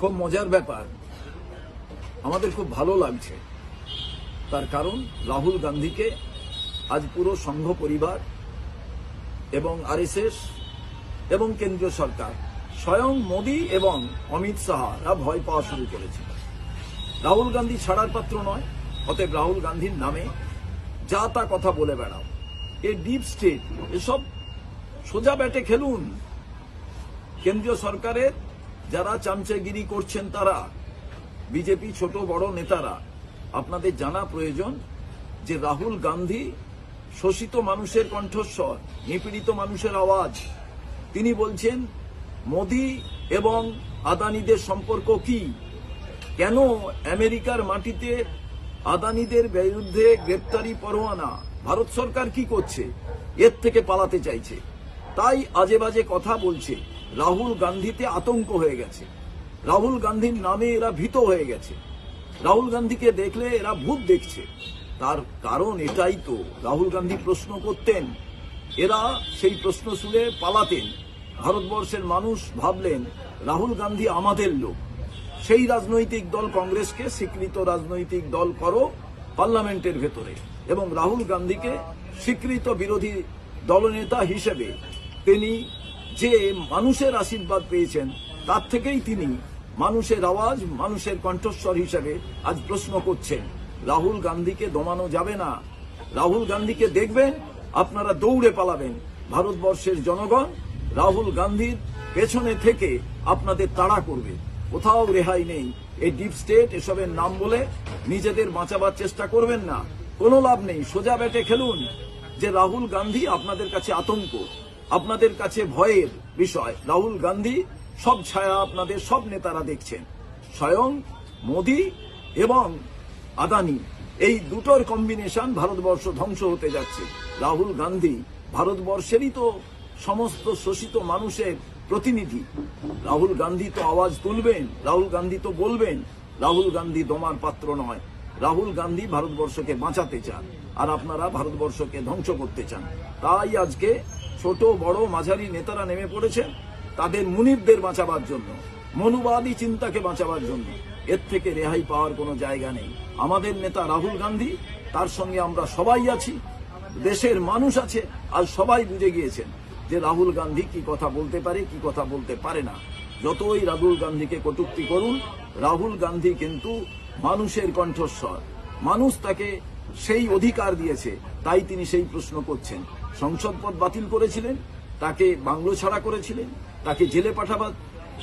খুব মজার ব্যাপার। আমাদের খুব ভালো লাগছে। তার কারণ, রাহুল গান্ধীকে আজ পুরো সংঘ পরিবার এবং আরএসএস এবং কেন্দ্রীয় সরকার, স্বয়ং মোদী এবং অমিত শাহরা ভয় পাওয়া শুরু করেছে। রাহুল গান্ধী ছাড়ার পাত্র নয়, অতএব রাহুল গান্ধীর নামে যা তা কথা বলে বেড়াও। এ ডিপ স্টেট এসব সোজা ব্যাটে খেলুন। কেন্দ্রীয় সরকারের যারা চামচাগিরি করছেন তারা, বিজেপি ছোট বড় নেতারা, আপনাদের জানা প্রয়োজন যে রাহুল গান্ধী শোষিত মানুষের কণ্ঠস্বর, নিপীড়িত মানুষের আওয়াজ। তিনি বলছেন, মোদি এবং আদানিদের সম্পর্ক কি? কেন আমেরিকার মাটিতে আদানিদের বিরুদ্ধে গ্রেপ্তারি পরোয়ানা ভারত সরকার কি করছে? এর থেকে পালাতে চাইছে। তাই আজে বাজে কথা বলছে। রাহুল গান্ধীতে আতঙ্ক হয়ে গেছে। রাহুল গান্ধীর নামে এরা ভীত হয়ে গেছে। রাহুল গান্ধীকে দেখলে এরা ভূত দেখছে। তার কারণ এটাই তো। রাহুল গান্ধী প্রশ্ন করতেন, এরা সেই প্রশ্ন শুনে পালাতেন। ভারতবর্ষের মানুষ ভাবলেন, রাহুল গান্ধী আমাদের লোক। সেই রাজনৈতিক দল কংগ্রেসকে স্বীকৃত রাজনৈতিক দল করো পার্লামেন্টের ভেতরে এবং রাহুল গান্ধীকে স্বীকৃত বিরোধী দলনেতা হিসেবে তিনি যে মানুষের আশীর্বাদ পেয়েছেন, তার থেকেই তিনি মানুষের আওয়াজ, মানুষের কণ্ঠস্বর হিসেবে আজ প্রশ্ন করছেন। রাহুল গান্ধীকে দমানো যাবে না। রাহুল গান্ধীকে দেখবেন, আপনারা দৌড়ে পালাবেন। ভারতবর্ষের জনগণ রাহুল গান্ধীর পেছনে থেকে আপনাদের তাড়া করবে। কোথাও রেহাই নেই। এই ডিপ স্টেট, এসবের নাম বলে নিজেদের বাঁচাবার চেষ্টা করবেন না। কোনো লাভ নেই। সোজা ব্যাটে খেলুন। যে রাহুল গান্ধী আপনাদের কাছে আতঙ্ক আপনাদের কাছে ভয়ের বিষয়। রাহুল গান্ধী সব ছায়া আপনাদের সব নেতারা দেখছেন। স্বয়ং মোদি এবং আদানি, এই দুটোর কম্বিনেশন ভারতবর্ষ ধ্বংস হতে যাচ্ছে। রাহুল গান্ধী ভারতবর্ষেরই তো সমস্ত শোষিত মানুষের প্রতিনিধি। রাহুল গান্ধী তো আওয়াজ তুলবেন, রাহুল গান্ধী তো বলবেন, রাহুল গান্ধী দমার পাত্র নয়। রাহুল গান্ধী ভারতবর্ষকে বাঁচাতে চান, আর আপনারা ভারতবর্ষকে ধ্বংস করতে চান। তাই আজকে ছোট, বড়, মাঝারি নেতারা নেমে পড়েছেন তাদের মুনিবদের বাঁচাবার জন্য, মনুবাদী চিন্তাকে বাঁচাবার জন্য। এর থেকে রেহাই পাওয়ার কোনো জায়গা নেই। আমাদের নেতা রাহুল গান্ধী, তার সঙ্গে আমরা সবাই আছি, দেশের মানুষ আছে, আর সবাই বুঝে গিয়েছেন যে রাহুল গান্ধী কি কথা বলতে পারে, কি কথা বলতে পারে না। যতই রাহুল গান্ধীকে কটূক্তি করুন, রাহুল গান্ধী কিন্তু মানুষের কণ্ঠস্বর। মানুষ তাকে সেই অধিকার দিয়েছে, তাই তিনি সেই প্রশ্ন করছেন। সংসদ পদ বাতিল করেছিলেন, তাকে বাংলো ছাড়া করেছিলেন, তাকে জেলে পাঠাবার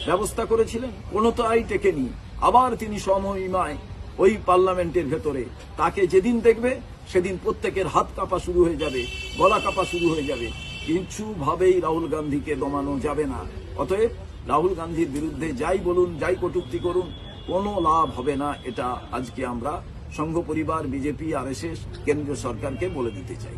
ব্যবস্থা করেছিলেন, কোনো তো আই টেকেনি। আবার তিনি সমহিমায় ওই পার্লামেন্টের ভেতরে। তাকে যেদিন দেখবে, সেদিন প্রত্যেকের হাত কাঁপা শুরু হয়ে যাবে, গলা কাঁপা শুরু হয়ে যাবে। কিছু ভাবেই রাহুল গান্ধীকে দমানো যাবে না। অতএব রাহুল গান্ধীর বিরুদ্ধে যাই বলুন, যাই কটূক্তি করুন, কোনো লাভ হবে না, এটা আজকে আমরা সংঘ পরিবার বিজেপি আর এস কেন্দ্রীয় সরকারকে বলে দিতে চাই।